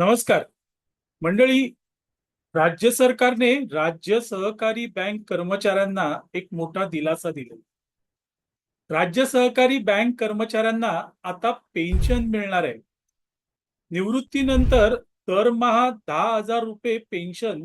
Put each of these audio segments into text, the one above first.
नमस्कार. मंडळी राज्य सरकारने राज्य सहकारी बँक कर्मचाऱ्यांना एक मोठा दिलासा दिला. राज्य सहकारी बँक कर्मचाऱ्यांना आता पेन्शन मिळणार आहे. निवृत्तीनंतर दरमहा दहा हजार रुपये पेन्शन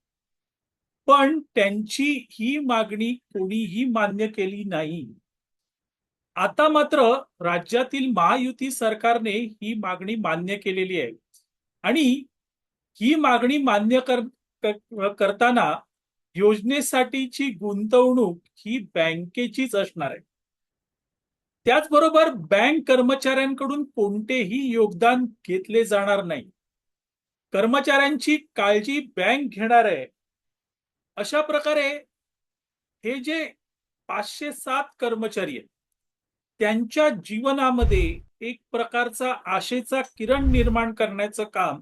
पण त्यांची ही मागणी कोणीही मान्य केली नाही. आता मात्र राज्यातील महायुती सरकारने ही मागणी मान्य केलेली आहे. आणि ही मागणी मान्य कर कर- करताना योजनेसाठीची गुंतवणूक ही बँकेचीच असणार आहे. त्याचबरोबर बँक कर्मचाऱ्यांकडून कोणतेही योगदान घेतले जाणार नाही. कर्मचाऱ्यांची काळजी बँक घेणार आहे. अशा प्रकारे हे जे पाचशे सात कर्मचारी आहेत त्यांच्या जीवनामध्ये एक प्रकारचा आशेचा किरण निर्माण करण्याचं काम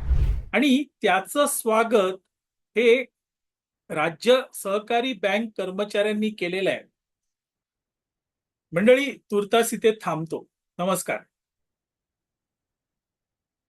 आणि त्याचं स्वागत हे राज्य सहकारी बँक कर्मचाऱ्यांनी केलेलं आहे. मंडळी तुर्तास इथे थांबतो. नमस्कार.